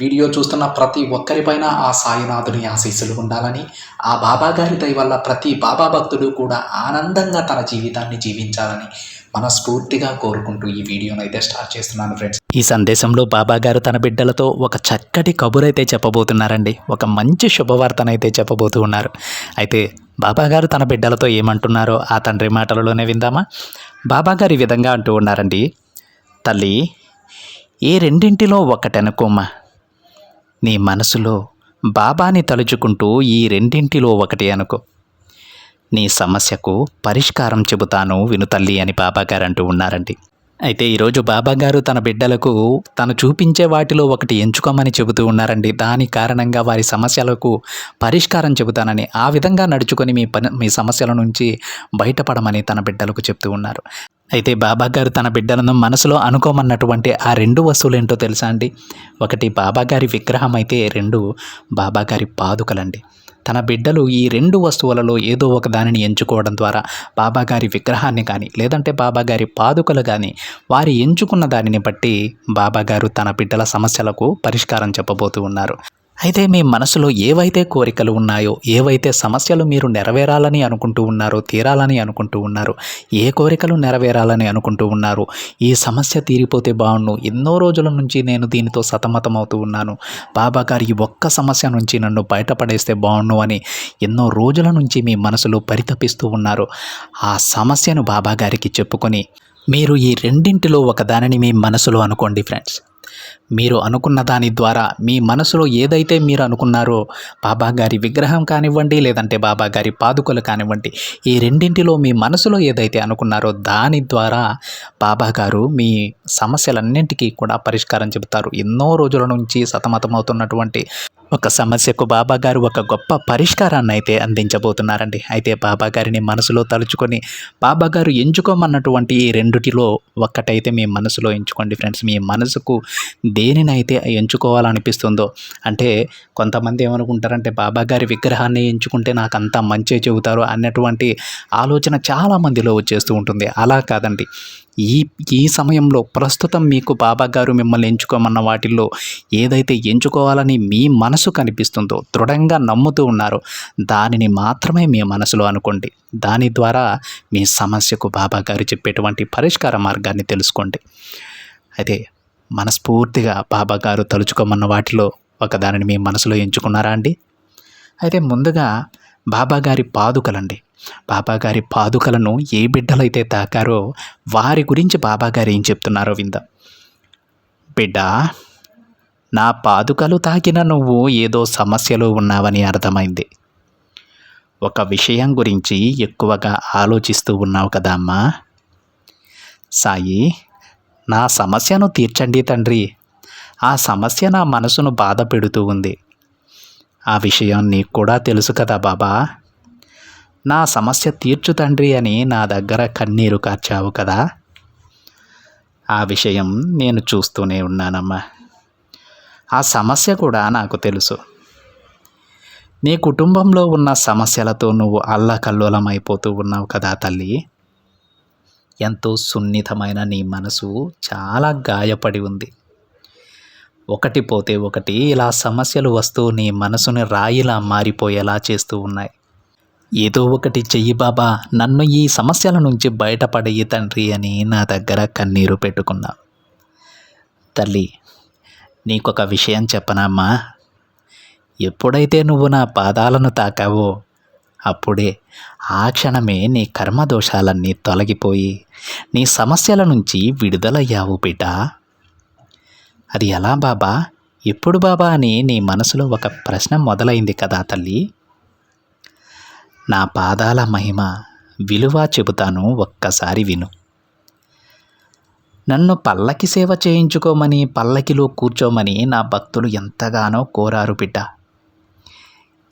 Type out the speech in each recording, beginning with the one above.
Video చూస్తున్న ప్రతి ఒక్కరిపైన ఆ సాయినాథుని ఆశీస్సులు ఉండాలని ఆ బాబా గారి దయ వల్ల ప్రతి బాబా భక్తుడు కూడా ఆనందంగా తన జీవితాన్ని జీవించాలని మనస్ఫూర్తిగా కోరుకుంటూ ఈ వీడియోను అయితే స్టార్ట్ చేస్తున్నాను ఫ్రెండ్స్. ఈ సందేశంలో బాబా గారు తన బిడ్డలతో ఒక చక్కటి కబురైతే చెప్పబోతున్నారండి. ఒక మంచి శుభవార్తనైతే చెప్పబోతూ ఉన్నారు. అయితే బాబా గారు తన బిడ్డలతో ఏమంటున్నారో ఆ తండ్రి మాటలలోనే విందామా? బాబా గారు ఈ విధంగా అంటూ ఉన్నారండి. తల్లి ఏ రెండింటిలో ఒకటనుకోమ్మా. నీ మనసులో బాబాని తలుచుకుంటూ ఈ రెండింటిలో ఒకటి అనుకో. నీ సమస్యకు పరిష్కారం చెబుతాను విను తల్లి అని బాబాగారు అంటూ ఉన్నారండి. అయితే ఈరోజు బాబాగారు తన బిడ్డలకు తను చూపించే వాటిలో ఒకటి ఎంచుకోమని చెబుతూ ఉన్నారండి. దాని కారణంగా వారి సమస్యలకు పరిష్కారం చెబుతానని ఆ విధంగా నడుచుకొని మీ పని మీ సమస్యల నుంచి బయటపడమని తన బిడ్డలకు చెప్తూ ఉన్నారు. అయితే బాబాగారు తన బిడ్డలను మనసులో అనుకోమన్నటువంటి ఆ రెండు వస్తువులు ఏంటో తెలుసా అండి? ఒకటి బాబాగారి విగ్రహం అయితే రెండు బాబాగారి పాదుకలండి. తన బిడ్డలు ఈ రెండు వస్తువులలో ఏదో ఒక దానిని ఎంచుకోవడం ద్వారా బాబాగారి విగ్రహాన్ని కానీ లేదంటే బాబాగారి పాదుకలు కానీ వారి ఎంచుకున్న దానిని బట్టి బాబాగారు తన బిడ్డల సమస్యలకు పరిష్కారం చెప్పబోతూ ఉన్నారు. అయితే మీ మనసులో ఏవైతే కోరికలు ఉన్నాయో ఏవైతే సమస్యలు మీరు నెరవేరాలని అనుకుంటూ ఉన్నారో తీరాలని అనుకుంటూ ఉన్నారో ఏ కోరికలు నెరవేరాలని అనుకుంటూ ఉన్నారు ఈ సమస్య తీరిపోతే బాగుండు. ఎన్నో రోజుల నుంచి నేను దీనితో సతమతమవుతూ ఉన్నాను. బాబా గారు ఈ ఒక్క సమస్య నుంచి నన్ను బయటపడేస్తే బాగుండు అని ఎన్నో రోజుల నుంచి మీ మనసులో పరితపిస్తూ ఉన్నారు. ఆ సమస్యను బాబా గారికి చెప్పుకొని మీరు ఈ రెండింటిలో ఒకదానిని మీ మనసులో అనుకోండి ఫ్రెండ్స్. మీరు అనుకున్న దాని ద్వారా మీ మనసులో ఏదైతే మీరు అనుకున్నారో బాబా గారి విగ్రహం కానివ్వండి లేదంటే బాబా గారి పాదుకలు కానివ్వండి ఈ రెండింటిలో మీ మనసులో ఏదైతే అనుకున్నారో దాని ద్వారా బాబా గారు మీ సమస్యలన్నింటికీ కూడా పరిష్కారం చెబుతారు. ఎన్నో రోజుల నుంచి సతమతమవుతున్నటువంటి ఒక సమస్యకు బాబాగారు ఒక గొప్ప పరిష్కారాన్ని అయితే అందించబోతున్నారండి. అయితే బాబాగారిని మనసులో తలుచుకొని బాబాగారు ఎంచుకోమన్నటువంటి ఈ రెండిటిలో ఒక్కటైతే మీ మనసులో ఎంచుకోండి ఫ్రెండ్స్. మీ మనసుకు దేనినైతే ఎంచుకోవాలనిపిస్తుందో. అంటే కొంతమంది ఏమనుకుంటారంటే బాబాగారి విగ్రహాన్ని ఎంచుకుంటే నాకు అంతా మంచి చెబుతారు అన్నటువంటి ఆలోచన చాలా మందిలో వచ్చేస్తూ ఉంటుంది. అలా కాదండి. ఈ ఈ సమయంలో ప్రస్తుతం మీకు బాబా గారు మిమ్మల్ని ఎంచుకోమన్న వాటిల్లో ఏదైతే ఎంచుకోవాలని మీ మనసు కనిపిస్తుందో దృఢంగా నమ్ముతూ ఉన్నారో దానిని మాత్రమే మీ మనసులో అనుకోండి. దాని ద్వారా మీ సమస్యకు బాబా గారు చెప్పేటువంటి పరిష్కార మార్గాన్ని తెలుసుకోండి. అయితే మనస్ఫూర్తిగా బాబా గారు తలుచుకోమన్న వాటిలో ఒకదానిని మీ మనసులో ఎంచుకున్నారా అండి? అయితే ముందుగా బాబాగారి పాదుకలండి. బాబాగారి పాదుకలను ఏ బిడ్డలైతే తాకారో వారి గురించి బాబాగారు ఏం చెప్తున్నారో విందాం. బిడ్డ నా పాదుకలు తాకిన నువ్వు ఏదో సమస్యలో ఉన్నావని అర్థమైంది. ఒక విషయం గురించి ఎక్కువగా ఆలోచిస్తూ ఉన్నావు కదా అమ్మా. సాయి నా సమస్యను తీర్చండి తండ్రి. ఆ సమస్య నా మనసును బాధ పెడుతూ ఉంది. ఆ విషయం నీకు కూడా తెలుసు కదా బాబా. నా సమస్య తీర్చు తండ్రి అని నా దగ్గర కన్నీరు కార్చావు కదా. ఆ విషయం నేను చూస్తూనే ఉన్నానమ్మా. ఆ సమస్య కూడా నాకు తెలుసు. నీ కుటుంబంలో ఉన్న సమస్యలతో నువ్వు అల్లకల్లోలమైపోతూ ఉన్నావు కదా తల్లి. ఎంతో సున్నితమైన నీ మనసు చాలా గాయపడి ఉంది. ఒకటి పోతే ఒకటి ఇలా సమస్యలు వస్తూ నీ మనసుని రాయిలా మారిపోయేలా చేస్తూ ఉన్నాయి. ఏదో ఒకటి చెయ్యి బాబా నన్ను ఈ సమస్యల నుంచి బయటపడేయి తండ్రి అని నా దగ్గర కన్నీరు పెట్టుకున్నా. తల్లి నీకొక విషయం చెప్పనమ్మా ఎప్పుడైతే నువ్వు నా పాదాలను తాకావో అప్పుడే ఆ క్షణమే నీ కర్మదోషాలన్నీ తొలగిపోయి నీ సమస్యల నుంచి విడుదలయ్యావు బిడ్డ అది ఎలా బాబా? ఎప్పుడు బాబా అని నీ మనసులో ఒక ప్రశ్న మొదలైంది కదా తల్లి. నా పాదాల మహిమ విలువ చెబుతాను ఒక్కసారి విను. నన్ను పల్లకి సేవ చేయించుకోమని పల్లకిలో కూర్చోమని నా భక్తులు ఎంతగానో కోరారు బిడ్డ.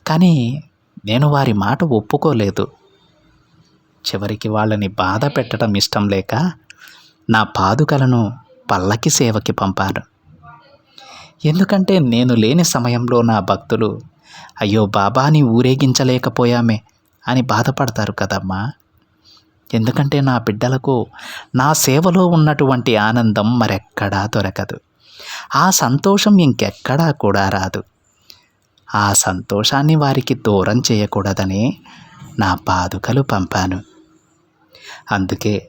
కానీ నేను వారి మాట ఒప్పుకోలేదు. చివరికి వాళ్ళని బాధ పెట్టడం ఇష్టం లేక నా పాదుకలను పల్లకి సేవకి పంపాను. ఎందుకంటే నేను లేని సమయంలో నా భక్తులు అయ్యో బాబాని ఊరేగించలేకపోయామే. అని బాధపడతారు కదమ్మా. ఎందుకంటే నా బిడ్డలకు నా సేవలో ఉన్నటువంటి ఆనందం మరెక్కడా దొరకదు. ఆ సంతోషం ఇంకెక్కడా కూడా రాదు. ఆ సంతోషాన్ని వారికి దూరం చేయకూడదని నా పాదుకలు పంపాను. అందుకే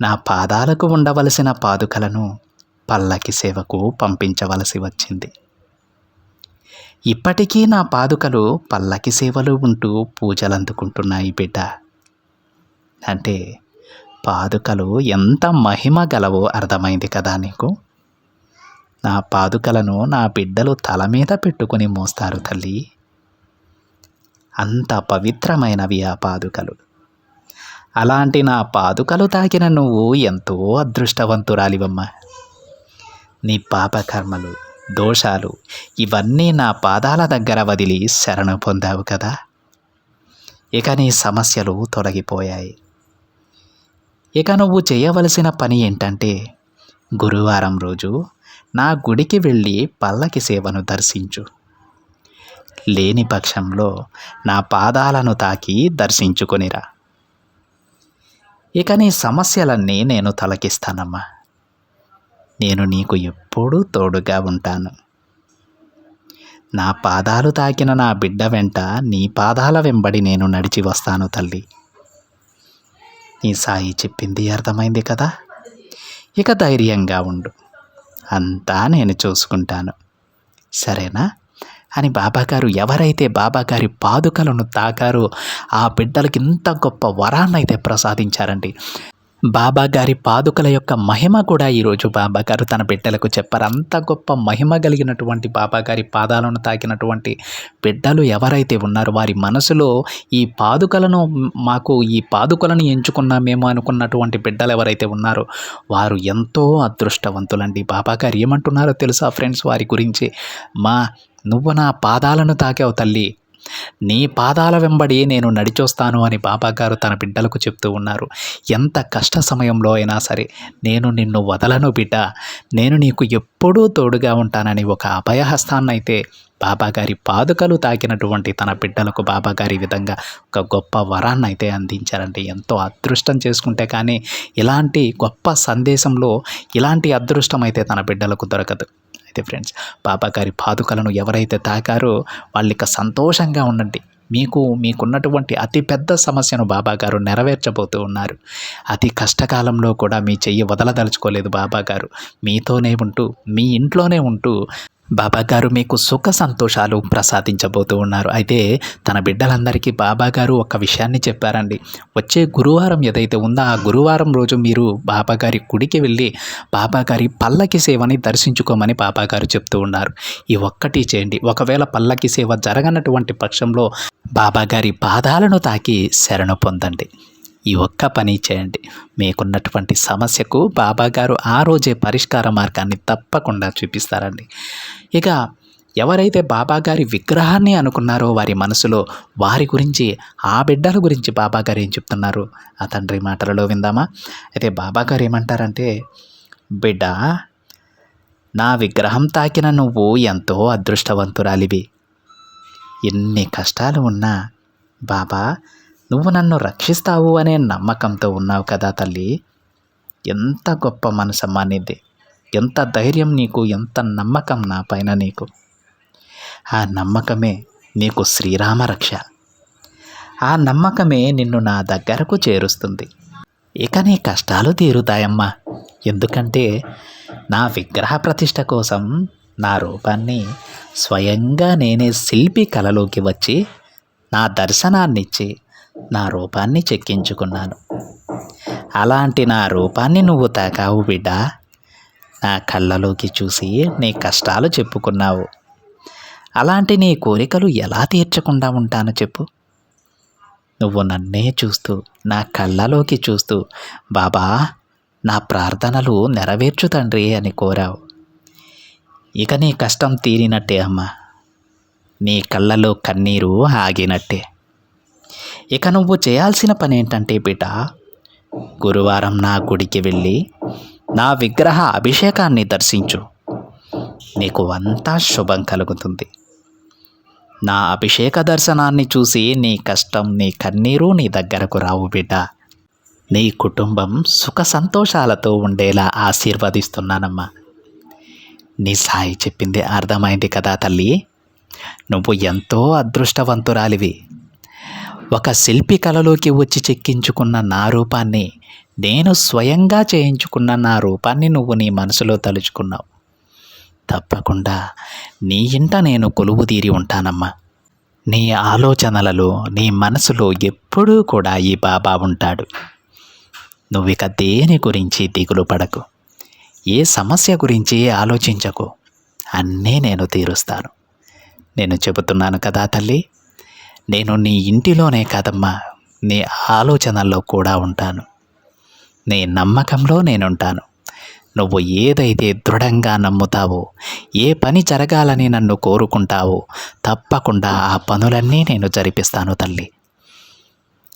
నా పాదాలకు ఉండవలసిన పాదుకలను పల్లకి సేవకు పంపించవలసి వచ్చింది. ఇప్పటికీ నా పాదుకలు పల్లకి సేవలు ఉంటూ పూజలు అందుకుంటున్నాయి బిడ్డ. అంటే పాదుకలు ఎంత మహిమ గలవో అర్థమైంది కదా నీకు? నా పాదుకలను నా బిడ్డలు తల మీద పెట్టుకుని మోస్తారు తల్లి. అంత పవిత్రమైనవి ఆ పాదుకలు. అలాంటి నా పాదుకలు తాకిన నువ్వు ఎంతో అదృష్టవంతురాలివమ్మ. నీ పాపకర్మలు దోషాలు. ఇవన్నీ నా పాదాల దగ్గర వదిలి శరణ పొందావు కదా. ఇక నీ సమస్యలు తొలగిపోయాయి. ఇక నువ్వు చేయవలసిన పని ఏంటంటే గురువారం రోజు నా గుడికి వెళ్ళి పల్లకి సేవను దర్శించు. లేని పక్షంలో నా పాదాలను తాకి దర్శించుకునిరా. ఇక నీ సమస్యలన్నీ నేను తలకిస్తానమ్మా నేను నీకు ఎప్పుడూ తోడుగా ఉంటాను. నా పాదాలు తాకిన నా బిడ్డ వెంట నీ పాదాల వెంబడి నేను నడిచి వస్తాను తల్లి. నీ సాయి చెప్పింది అర్థమైంది కదా? ఇక ధైర్యంగా ఉండు. అంతా నేను చూసుకుంటాను. సరేనా? అని బాబాగారు ఎవరైతే బాబాగారి పాదుకలను తాకారో ఆ బిడ్డలకి ఇంత గొప్ప వరాన్నైతే ప్రసాదించారండి. బాబాగారి పాదుకల యొక్క మహిమ కూడా ఈరోజు బాబా గారు తన బిడ్డలకు చెప్పారు. అంత గొప్ప మహిమ కలిగినటువంటి బాబాగారి పాదాలను తాకినటువంటి బిడ్డలు ఎవరైతే ఉన్నారో వారి మనసులో ఈ పాదుకలను మాకు ఈ పాదుకలను ఎంచుకున్నామేమో అనుకున్నటువంటి బిడ్డలు ఎవరైతే ఉన్నారో వారు ఎంతో అదృష్టవంతులండి. బాబా గారు ఏమంటున్నారో తెలుసా ఫ్రెండ్స్? వారి గురించి మా నువ్వు నా పాదాలను తాకావు తల్లి. నీ పాదాల వెంబడి నేను నడిచొస్తాను అని బాబాగారు తన బిడ్డలకు చెప్తూ ఉన్నారు. ఎంత కష్ట సమయంలో అయినా సరే నేను నిన్ను వదలను బిడ్డ. నేను నీకు ఎప్పుడూ తోడుగా ఉంటానని ఒక అభయహస్తాన్నైతే బాబాగారి పాదుకలు తాకినటువంటి తన బిడ్డలకు బాబాగారి విధంగా ఒక గొప్ప వరాన్ని అయితే ఎంతో అదృష్టం చేసుకుంటే కానీ ఇలాంటి గొప్ప సందేశంలో ఇలాంటి అదృష్టం అయితే తన బిడ్డలకు దొరకదు. అయితే ఫ్రెండ్స్ బాబాగారి పాదుకలను ఎవరైతే తాకారో వాళ్ళకి సంతోషంగా ఉండండి. మీకు మీకున్నటువంటి అతి పెద్ద సమస్యను బాబాగారు నెరవేర్చబోతూ ఉన్నారు. అతి కష్టకాలంలో కూడా మీ చెయ్యి వదలదలుచుకోలేదు బాబాగారు మీతోనే ఉంటూ మీ ఇంట్లోనే ఉంటూ బాబాగారు మీకు సుఖ సంతోషాలు ప్రసాదించబోతూ ఉన్నారు. అయితే తన బిడ్డలందరికీ బాబాగారు ఒక విషయాన్ని చెప్పారండి. వచ్చే గురువారం ఏదైతే ఉందో ఆ గురువారం రోజు మీరు బాబాగారి గుడికి వెళ్ళి బాబాగారి పల్లకి సేవని దర్శించుకోమని బాబాగారు చెప్తూ ఉన్నారు. ఈ ఒక్కటి చేయండి. ఒకవేళ పల్లకి సేవ జరగనటువంటి పక్షంలో బాబాగారి పాదాలను తాకి శరణు పొందండి. ఈ ఒక్క పని చేయండి. మీకున్నటువంటి సమస్యకు బాబాగారు ఆ రోజే పరిష్కార మార్గాన్ని తప్పకుండా చూపిస్తారండి. ఇక ఎవరైతే బాబాగారి విగ్రహాన్ని అనుకున్నారో వారి మనసులో వారి గురించి ఆ బిడ్డల గురించి బాబాగారు ఏం చెప్తున్నారు? ఆ తండ్రి మాటలలో విందామా? అయితే బాబాగారు ఏమంటారంటే బిడ్డ నా విగ్రహం తాకిన నువ్వు ఎంతో అదృష్టవంతురాలివి. ఎన్ని కష్టాలు ఉన్నా బాబా నువ్వు నన్ను రక్షిస్తావు అనే నమ్మకంతో ఉన్నావు కదా తల్లి. ఎంత గొప్ప మనసమ్మా నీది. ఎంత ధైర్యం నీకు ఎంత నమ్మకం నా పైన నీకు. ఆ నమ్మకమే నీకు శ్రీరామ రక్ష. ఆ నమ్మకమే నిన్ను నా దగ్గరకు చేరుస్తుంది. ఇక నీ కష్టాలు తీరుతాయమ్మా. ఎందుకంటే నా విగ్రహ ప్రతిష్ట కోసం నా రూపాన్ని స్వయంగా నేనే శిల్పి కలలోకి వచ్చి నా దర్శనాన్నిచ్చి నా రూపాన్ని చెక్కించుకున్నాను. అలాంటి నా రూపాన్ని నువ్వు తాకావు బిడ్డ. నా కళ్ళలోకి చూసి నీ కష్టాలు చెప్పుకున్నావు. అలాంటి నీ కోరికలు ఎలా తీర్చకుండా ఉంటాను చెప్పు. నువ్వు నన్నే చూస్తూ నా కళ్ళలోకి చూస్తూ బాబా నా ప్రార్థనలు నెరవేర్చు తండ్రి అని కోరావు. ఇక నీ కష్టం తీరినట్టే అమ్మా. నీ కళ్ళలో కన్నీరు ఆగినట్టే. ఇక నువ్వు చేయాల్సిన పని ఏంటంటే బిడ్డ గురువారం నా గుడికి వెళ్ళి నా విగ్రహ అభిషేకాన్ని దర్శించు. నీకు అంతా శుభం కలుగుతుంది. నా అభిషేక దర్శనాన్ని చూసి నీ కష్టం నీ కన్నీరు నీ దగ్గరకు రావు బిడ్డ. నీ కుటుంబం సుఖ సంతోషాలతో ఉండేలా ఆశీర్వదిస్తున్నానమ్మా. నీ సాయి చెప్పింది అర్థమైంది కదా తల్లి. నువ్వు ఎంతో అదృష్టవంతురాలివి. ఒక శిల్పి కళలోకి వచ్చి చెక్కించుకున్న నా రూపాన్ని నేను స్వయంగా చేయించుకున్న నా రూపాన్ని నువ్వు నీ మనసులో తలుచుకున్నావు. తప్పకుండా నీ ఇంట నేను కొలువు తీరి ఉంటానమ్మా. నీ ఆలోచనలలో నీ మనసులో ఎప్పుడూ కూడా ఈ బాబా ఉంటాడు. నువ్విక దేని గురించి దిగులు పడకు. ఏ సమస్య గురించి ఆలోచించకు. అన్నీ నేను తీరుస్తాను. నేను చెబుతున్నాను కదా తల్లి నేను నీ ఇంటిలోనే కాదమ్మా నీ ఆలోచనల్లో కూడా ఉంటాను. నీ నమ్మకంలో నేనుంటాను. నువ్వు ఏదైతే దృఢంగా నమ్ముతావో ఏ పని జరగాలని నన్ను కోరుకుంటావో తప్పకుండా ఆ పనులన్నీ నేను జరిపిస్తాను తల్లి.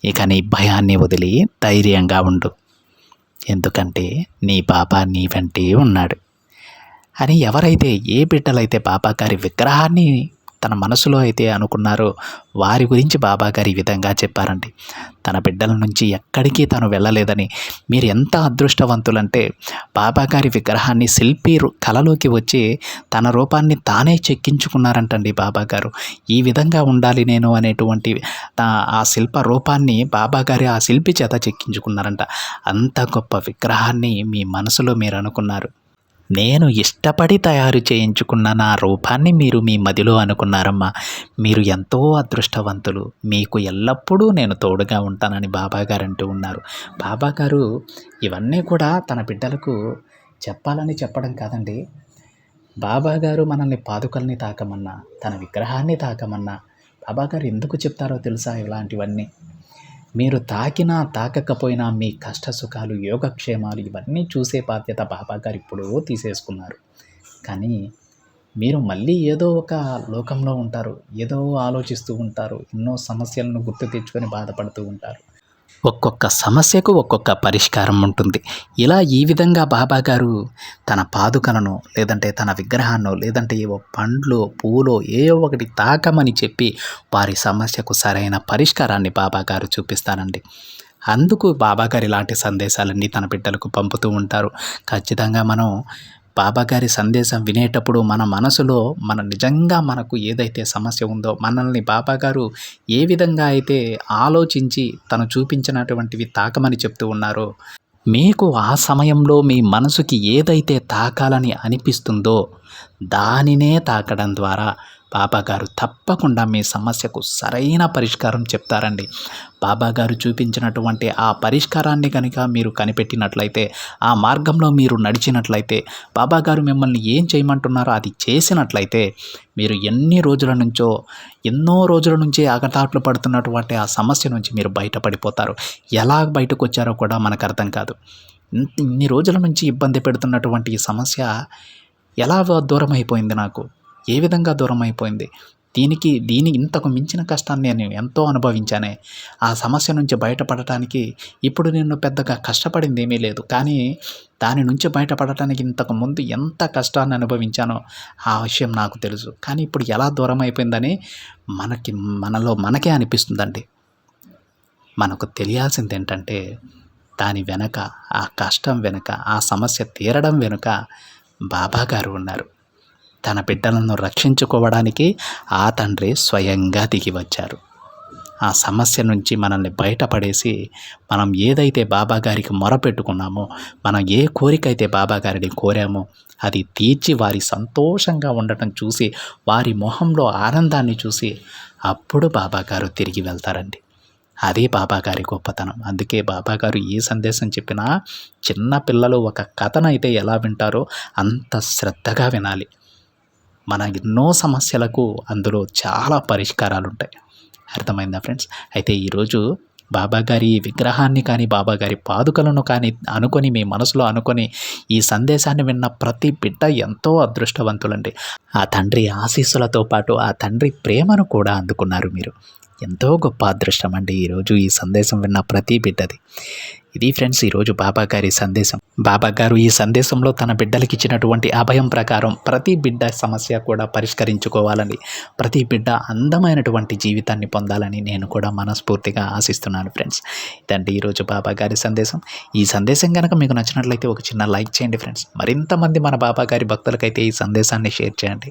ఇక నీ భయాన్ని వదిలి ధైర్యంగా ఉండు. ఎందుకంటే నీ బాబా నీ వెంటే ఉన్నాడు. అని ఎవరైతే ఏ బిడ్డలైతే బాబా గారి విగ్రహాన్ని తన మనసులో అయితే అనుకున్నారో వారి గురించి బాబా గారు ఈ విధంగా చెప్పారండి. తన బిడ్డల నుంచి ఎక్కడికి తను వెళ్ళలేదని మీరు ఎంత అదృష్టవంతులంటే బాబా గారి విగ్రహాన్ని శిల్పి కలలోకి కళలోకి వచ్చి తన రూపాన్ని తానే చెక్కించుకున్నారంటండి బాబా గారు. ఈ విధంగా ఉండాలి నేను అనేటువంటి ఆ- ఆ శిల్ప రూపాన్ని బాబా గారి ఆ శిల్పి చేత చెక్కించుకున్నారంట. అంత గొప్ప విగ్రహాన్ని మీ మనసులో మీరు అనుకున్నారు. నేను ఇష్టపడి తయారు చేయించుకున్న నా రూపాన్ని మీరు మీ మదిలో అనుకున్నారమ్మా. మీరు ఎంతో అదృష్టవంతులు. మీకు ఎల్లప్పుడూ నేను తోడుగా ఉంటానని బాబాగారు అంటూ ఉన్నారు. బాబాగారు ఇవన్నీ కూడా తన బిడ్డలకు చెప్పాలని చెప్పడం కాదండి. బాబాగారు మనల్ని పాదుకల్ని తాకమన్నా తన విగ్రహాన్ని తాకమన్నా బాబాగారు ఎందుకు చెప్తారో తెలుసా ఇలాంటివన్నీ? మీరు తాకినా తాకకపోయినా మీ కష్ట సుఖాలు యోగక్షేమాలు ఇవన్నీ చూసే బాధ్యత బాబా గారు ఇప్పుడు తీసేసుకున్నారు. కానీ మీరు మళ్ళీ ఏదో ఒక లోకంలో ఉంటారు ఏదో ఆలోచిస్తూ ఉంటారు ఎన్నో సమస్యలను గుర్తు తెచ్చుకొని బాధపడుతూ ఉంటారు. ఒక్కొక్క సమస్యకు ఒక్కొక్క పరిష్కారం ఉంటుంది. ఇలా ఈ విధంగా బాబా గారు తన పాదుకలను లేదంటే తన విగ్రహాన్నో లేదంటే ఏవో పండ్లు పూలో ఏవో ఒకటి తాకమని చెప్పి వారి సమస్యకు సరైన పరిష్కారాన్ని బాబా గారు చూపిస్తారండి. అందుకు బాబాగారు ఇలాంటి సందేశాలన్నీ తన బిడ్డలకు పంపుతూ ఉంటారు. ఖచ్చితంగా మనం బాబాగారి సందేశం వినేటప్పుడు మన మనసులో మన నిజంగా మనకు ఏదైతే సమస్య ఉందో మనల్ని బాబాగారు ఏ విధంగా అయితే ఆలోచించి తను చూపించినటువంటివి తాకమని చెప్తూ ఉన్నారో మీకు ఆ సమయంలో మీ మనసుకి ఏదైతే తాకాలని అనిపిస్తుందో దానినే తాకడం ద్వారా బాబాగారు తప్పకుండా మీ సమస్యకు సరైన పరిష్కారం చెప్తారండి. బాబాగారు చూపించినటువంటి ఆ పరిష్కారాన్ని కనుక మీరు కనిపెట్టినట్లయితే ఆ మార్గంలో మీరు నడిచినట్లయితే బాబాగారు మిమ్మల్ని ఏం చేయమంటున్నారో అది చేసినట్లయితే మీరు ఎన్ని రోజుల నుంచో ఎన్నో రోజుల నుంచి ఆగటాట్లు పడుతున్నటువంటి ఆ సమస్య నుంచి మీరు బయటపడిపోతారు. ఎలా బయటకు వచ్చారో కూడా మనకు అర్థం కాదు. ఇన్ని రోజుల నుంచి ఇబ్బంది పెడుతున్నటువంటి ఈ సమస్య ఎలా దూరం అయిపోయింది నాకు. ఏ విధంగా దూరం అయిపోయింది దీనికి దీని ఇంతకు మించిన కష్టాన్ని నేను ఎంతో అనుభవించానే. ఆ సమస్య నుంచి బయటపడటానికి ఇప్పుడు నేను పెద్దగా కష్టపడింది ఏమీ లేదు. కానీ దాని నుంచి బయటపడటానికి ఇంతకు ముందు ఎంత కష్టాన్ని అనుభవించానో ఆ విషయం నాకు తెలుసు. కానీ ఇప్పుడు ఎలా దూరం అయిపోయిందని మనకి మనలో మనకే అనిపిస్తుందండి. మనకు తెలియాల్సింది ఏంటంటే దాని వెనక ఆ కష్టం వెనుక ఆ సమస్య తీరడం వెనుక బాబాగారు ఉన్నారు. తన బిడ్డలను రక్షించుకోవడానికి ఆ తండ్రి స్వయంగా దిగి వచ్చారు. ఆ సమస్య నుంచి మనల్ని బయటపడేసి మనం ఏదైతే బాబాగారికి మొరపెట్టుకున్నామో మనం ఏ కోరికైతే బాబాగారిని కోరామో అది తీర్చి వారి సంతోషంగా ఉండటం చూసి వారి మొహంలో ఆనందాన్ని చూసి అప్పుడు బాబాగారు తిరిగి వెళ్తారండి. అదే బాబాగారి గొప్పతనం. అందుకే బాబాగారు ఏ సందేశం చెప్పినా చిన్న పిల్లలు ఒక కథనైతే ఎలా వింటారో అంత శ్రద్ధగా వినాలి. మన ఎన్నో సమస్యలకు అందులో చాలా పరిష్కారాలు ఉంటాయి అర్థమైందా ఫ్రెండ్స్? అయితే ఈరోజు బాబాగారి విగ్రహాన్ని కానీ బాబాగారి పాదుకలను కానీ అనుకొని మీ మనసులో అనుకొని ఈ సందేశాన్ని విన్న ప్రతి బిడ్డ ఎంతో అదృష్టవంతులండి. ఆ తండ్రి ఆశీస్సులతో పాటు ఆ తండ్రి ప్రేమను కూడా అందుకున్నారు మీరు. ఎంతో గొప్ప అదృష్టం అండి. ఈరోజు ఈ సందేశం విన్న ప్రతి బిడ్డది. ఇది ఫ్రెండ్స్ ఈరోజు బాబా గారి సందేశం. బాబా గారు ఈ సందేశంలో తన బిడ్డలకి ఇచ్చినటువంటి అభయం ప్రకారం ప్రతి బిడ్డ సమస్య కూడా పరిష్కరించుకోవాలని ప్రతి బిడ్డ అందమైనటువంటి జీవితాన్ని పొందాలని నేను కూడా మనస్ఫూర్తిగా ఆశిస్తున్నాను ఫ్రెండ్స్. ఇదండి ఈరోజు బాబా గారి సందేశం. ఈ సందేశం కనుక మీకు నచ్చినట్లయితే ఒక చిన్న లైక్ చేయండి ఫ్రెండ్స్. మరింతమంది మన బాబా గారి భక్తులకైతే ఈ సందేశాన్ని షేర్ చేయండి.